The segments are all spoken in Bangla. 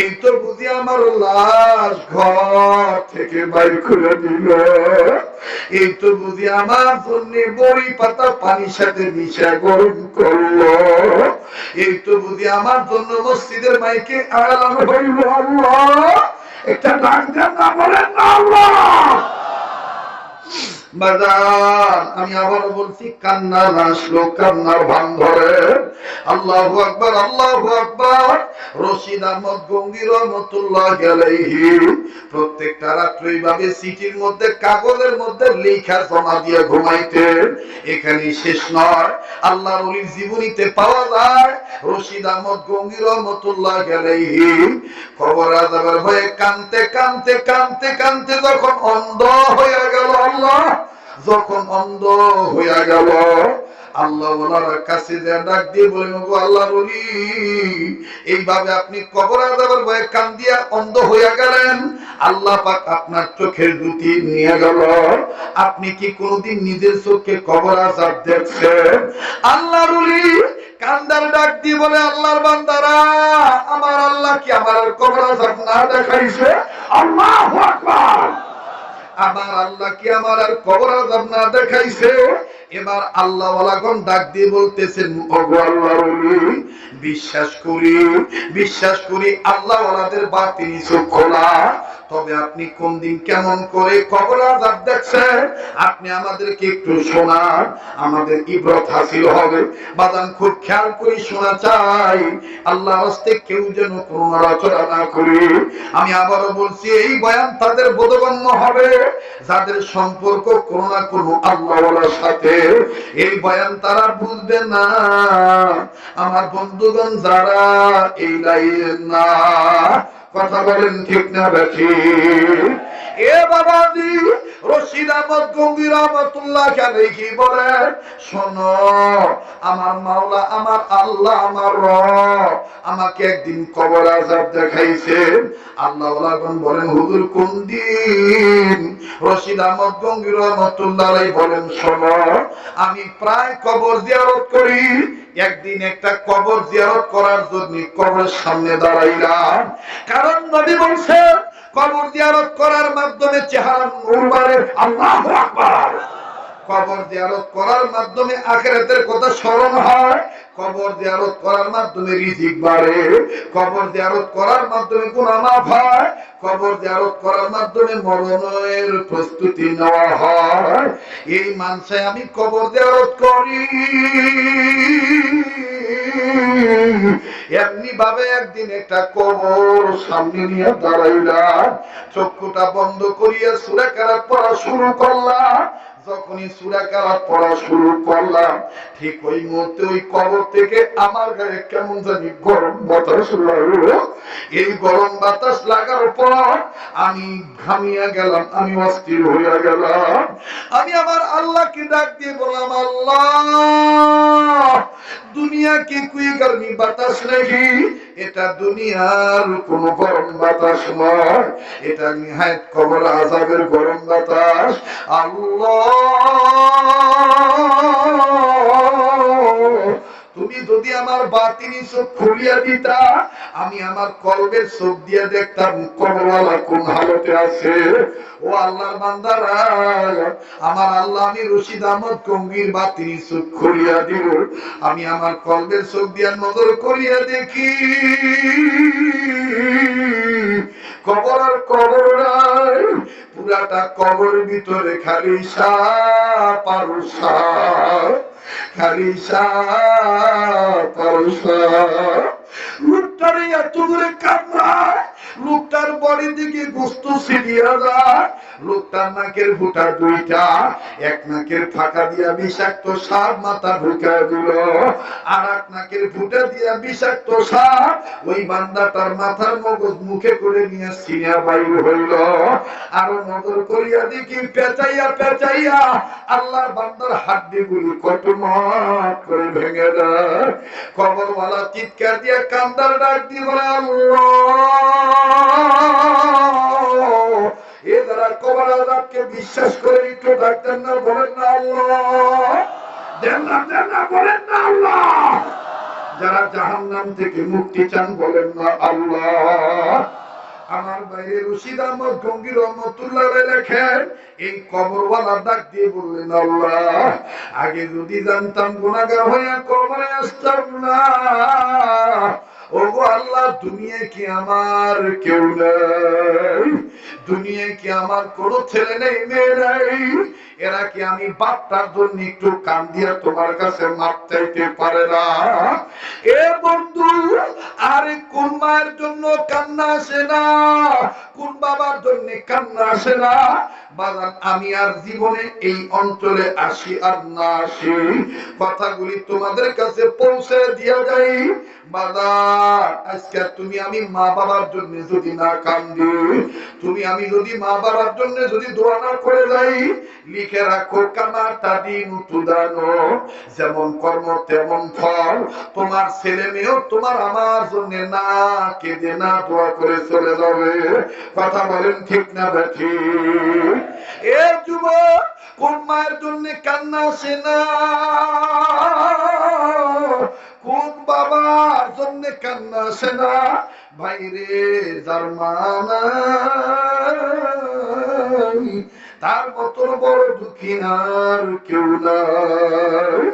এই তো বুঝি আমার লাশ ঘর থেকে বাইর করে দিল। এই তো বুঝি আমার জন্য বড়ি পাতা পানির সাথে মিশা গরম করল। এই তো বুঝি আমার জন্য মসজিদের মাইকে আড়াল হইল আল্লাহ। একটা ডাক দেন না, বলেন আল্লাহ। আমি আবার বলছি, কান্নার আসলো কান্নার ভান ধরে। আল্লাহ আকবর আল্লাহ আকবর। রশিদ আহমদ গঙ্গির রহমতুল্লাহ আলাইহি প্রত্যেকটা রাত্র এইভাবে সিটির মধ্যে, কাগজের মধ্যে লেখা জমা দিয়ে ঘুমাইতেন এখানে শেষ নয়। আল্লাহর ওলির জীবনীতে পাওয়া যায়, রশিদ আহমদ গঙ্গির রহমতুল্লাহ আলাইহি। খবর আজাবের ভয়ে কানতে কানতে কানতে কানতে যখন অন্ধ হয়ে গেল আল্লাহ যখন অন্ধ হইয়া গেল, আল্লাহ ওনার কাছে যে ডাক দিয়ে বলেন গো আল্লাহ বলি এইভাবে আপনি কবর আদাবার ভয়ে কান দিয়া অন্ধ হইয়া গেলেন? আল্লাহ পাক আপনার চোখের দুটি নিয়ে গেল। আপনি কি কোনোদিন নিজের চোখে কবর আজাব দেখছেন? আল্লাহ বলি কান্দার ডাক দিয়ে বলে, আল্লাহর বান্দারা, আমার আল্লাহ কি আমার কবর আজাব না দেখাইছে? আল্লাহু আকবার। আমার আল্লাহ কি আমার আর কবর আজাব না দেখাইছে? এবার আল্লাহ ওয়ালাগণ ডাক দিয়ে বলতেছেন বিশ্বাস করি বিশ্বাস করি আল্লাহ ওয়ালাদের চোখ খোলা তবে আপনি কোন দিন কেমন করে কবর আজাব দেখছেন? আপনি আমাদেরকে একটু শোনান। আমাদের ইব্রত হাসিল হবে। বাদান খুব খেয়াল করে শোনা চাই আল্লাহ হস্তে কেউ যেন কোনো নড়াচড়া না করি। আমি আবারও বলছি, এই বয়ান তাদের বোধগম্য হবে। যাদের সম্পর্ক কোনো না কোনো আল্লাহওয়ালার সাথে, এই বয়ান তারা বুঝবে না। আমার বন্ধুগণ, যারা এই লাইন না কথা বলেন ঠিক না বেঠি। বলেন আমি প্রায় কবর জিয়ারত করি। একদিন একটা কবর জিয়ারত করার জন্য কবরের সামনে দাঁড়াইলাম। কারণ নবী বলছেন কবর জিয়ারত করার মাধ্যমে চেহারা নূর বাড়ে আকবার। কবর জিয়ারত করার মাধ্যমে আখিরাতের কথা স্মরণ হয়, কবর জিয়ারত করার মাধ্যমে রিজিক বাড়ে, কবর জিয়ারত করার মাধ্যমে গুনাহ মাফ হয়, কবর জিয়ারত করার মাধ্যমে মরণের প্রস্তুতি নেওয়া হয়। এই মানসে আমি কবর জিয়ারত করি। ভাবে একদিন একটা কবর সামনে নিয়ে দাঁড়াইলা চক্ষুটা বন্ধ করিয়া সুরে কারাত পড়া শুরু করলাম। যখনই সুরা কারাত পড়া শুরু করলাম, ঠিক ওই মুহূর্তে ওই কবর থেকে আমার গায়ে কেমন জানি গরম বাতাস লাগল। এই গরম বাতাস লাগার পর আমি ঘামিয়া গেলাম, আমি অস্থির হইয়া গেলাম। আমি আমার আল্লাহকে ডাক দিয়ে বললাম, আল্লাহ দুনিয়া কি কুই গরমি বাতাস নাকি? এটা দুনিয়ার কোন গরম বাতাস নয় এটা নিহায়ত কবর আজাবের গরম বাতাস। আল্লাহ! তুমি যদি আমার বাতিনি চোখ খুলিয়া দিতা, আমি আমার কলবের চোখ দিয়ে দেখতাম কবরওয়ালা কোন হালতে আছে। ও আল্লাহর বান্দারা, আমার আল্লাহ আমি রশিদ আহমদ গম্ভীর বাতিনি চোখ খুলিয়া দিব আমি আমার কলবের চোখ দিয়া নজর করিয়া দেখি, কবর আর কবর নাই, পুরাটা কবর ভিতরে খালি সাপ আর সাপ। লোকটারে এত করে কামড়ায় লোকটার বডি দিকে গোস্ত ছিড়িয়া যায় লোকটার নাকের ফুটা দুইটা, এক নাকের ফাঁকা দিয়া বিষাক্ত সাপ মাথা ঢুকায় দিল, আর এক নাকের ফুটা দিয়া বিষাক্ত সাপ ওই বান্দাটার মাথার মগজ মুখে করে নিয়ে সিনিয়া বাইর হইল। আরও নজর করিয়া দেখি পেঁচাইয়া পেঁচাইয়া আল্লাহর বান্দার হাড্ডি গুলি কত করে ভেঙে দেয়। কবরওয়ালা চিৎকার দিয়ে কান্দার ডাক দিয়ে বলে, আল্লাহ! এ দ্বারা কবর আজাবকে বিশ্বাস করে একটু ডাকতেন না, বলেন না আল্লাহ। দেন না দেন না, বলেন না আল্লাহ। যারা জাহান্নাম থেকে মুক্তি চান, বলেন না আল্লাহ। আমার বাইরে রশিদ আহমদ রহমতুল্লাহ লেখেন, এই কবরওয়ালা ডাক দিয়ে বললেন, আল্লাহ, আগে যদি জানতাম গুণাগার হইয়া কবরে আসতাম না। ওগো আল্লাহ দুনিয়া কি আমার কেউ নেই? দুনিয়ায় কি আমার কোন ছেলে নেই, মেয়ে নেই? এরা কি আমি বাপটার জন্য একটু কান দিয়া তোমার কাছে চাইতে পারে না? এ বন্ধু, আরে কোন মায়ের জন্য কান্না আসে না? কোন বাবার জন্য কান্না আসে না? আমি আর জীবনে এই অঞ্চলে আসি আর না আসি। কথাগুলি তোমাদের কাছে পৌঁছে দিয়া যাই। আজকে তুমি আমি মা বাবার জন্য যদি না কান্দি, তুমি আমি যদি মা বাবার জন্য যদি দোয়া না করে যাই, লিখে রাখো তুদানো যেমন কর্ম, তেমন ফল। তোমার ছেলে মেয়েও তোমার আমার জন্য না কেঁদে না দোয়া করে চলে যাবে। কথা বলেন ঠিক না দেখি এ যুবক কোন মায়ের জন্য কান্না আসে না? কোন বাবার জন্য কান্না আসে না? ভাইরে, যার তার মতন বড় দুঃখী আর কেউ নাই।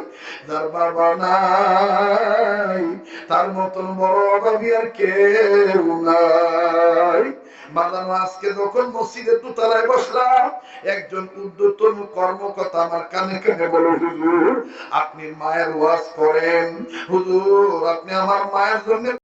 যার বাবা নাই, তার মতন বড় অভাবী আর কেউ নাই। বাজানো আজকে যখন মসজিদে দুতলায় বসলাম, একজন উদ্যতন কর্মকর্তা আমার কানে কানে বলো, হুজুর, আপনি মায়ের ওয়াজ করেন হুজুর, আপনি আমার মায়ের জন্য